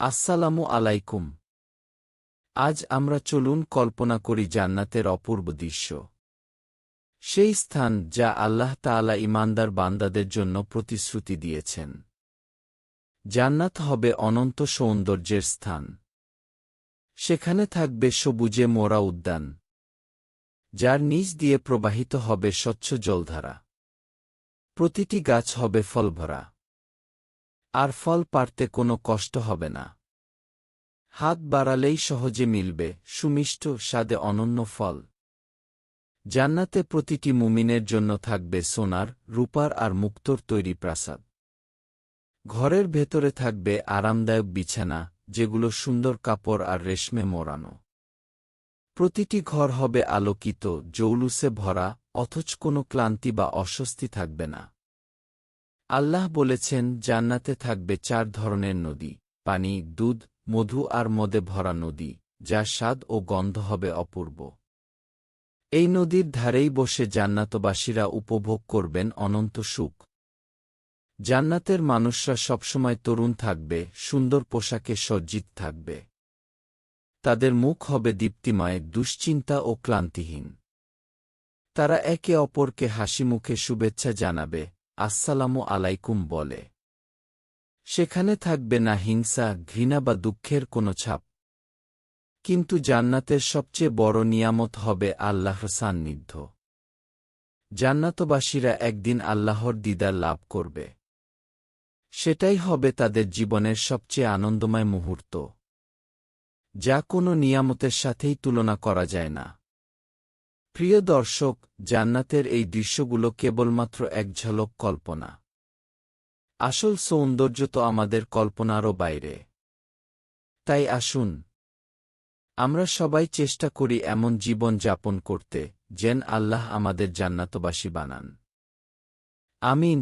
আসসালামু আলাইকুম। আজ আমরা চলুন কল্পনা করি জান্নাতের অপূর্ব দৃশ্য। সেই স্থান যা আল্লাহ তাআলা ইমানদার বান্দাদের জন্য প্রতিশ্রুতি দিয়েছেন। জান্নাত হবে অনন্ত সৌন্দর্যের স্থান। সেখানে থাকবে সবুজে মোরা উদ্যান, যার নিচ দিয়ে প্রবাহিত হবে স্বচ্ছ জলধারা। প্রতিটি গাছ হবে ফলভরা। আর ফল পারতে কোনো কষ্ট হবে না। হাত বাড়ালেই সহজে মিলবে, সুমিষ্ট স্বাদে অনন্য ফল। জান্নাতে প্রতিটি মুমিনের জন্য থাকবে সোনার, রূপার আর মুক্তর তৈরি প্রাসাদ। ঘরের ভেতরে থাকবে আরামদায়ক বিছানা, যেগুলো সুন্দর কাপড় আর রেশমে মোড়ানো। প্রতিটি ঘর হবে আলোকিত, জৌলুসে ভরা, অথচ কোনো ক্লান্তি বা অস্বস্তি থাকবে না। আল্লাহ বলেছেন, জান্নাতে থাকবে চার ধরনের নদী, পানি, দুধ, মধু আর মদে ভরা নদী যার স্বাদ ও গন্ধ হবে অপূর্ব। এই নদীর ধারেই বসে জান্নাতবাসীরা উপভোগ করবেন অনন্ত সুখ। জান্নাতের মানুষরা সবসময় তরুণ থাকবে, সুন্দর পোশাকে সজ্জিত থাকবে। তাদের মুখ হবে দীপ্তিময়, দুশ্চিন্তা ও ক্লান্তিহীন। তারা একে অপরকে হাসি মুখে শুভেচ্ছা জানাবে আসসালামু আলাইকুম বলে। সেখানে থাকবে না হিংসা, ঘৃণা বা দুঃখের কোনো ছাপ। কিন্তু জান্নাতের সবচেয়ে বড় নিয়ামত হবে আল্লাহর সান্নিধ্য। জান্নাতবাসীরা একদিন আল্লাহর দিদার লাভ করবে। সেটাই হবে তাদের জীবনের সবচেয়ে আনন্দময় মুহূর্ত। যা কোনো নিয়ামতের সাথেই তুলনা করা যায় না। প্রিয় দর্শক, জান্নাতের এই দৃশ্যগুলো কেবলমাত্র এক ঝলক কল্পনা। আসল সৌন্দর্য তো আমাদের কল্পনারও বাইরে। তাই আসুন, আমরা সবাই চেষ্টা করি এমন জীবন যাপন করতে, যেন আল্লাহ আমাদের জান্নাতবাসী বানান। আমিন।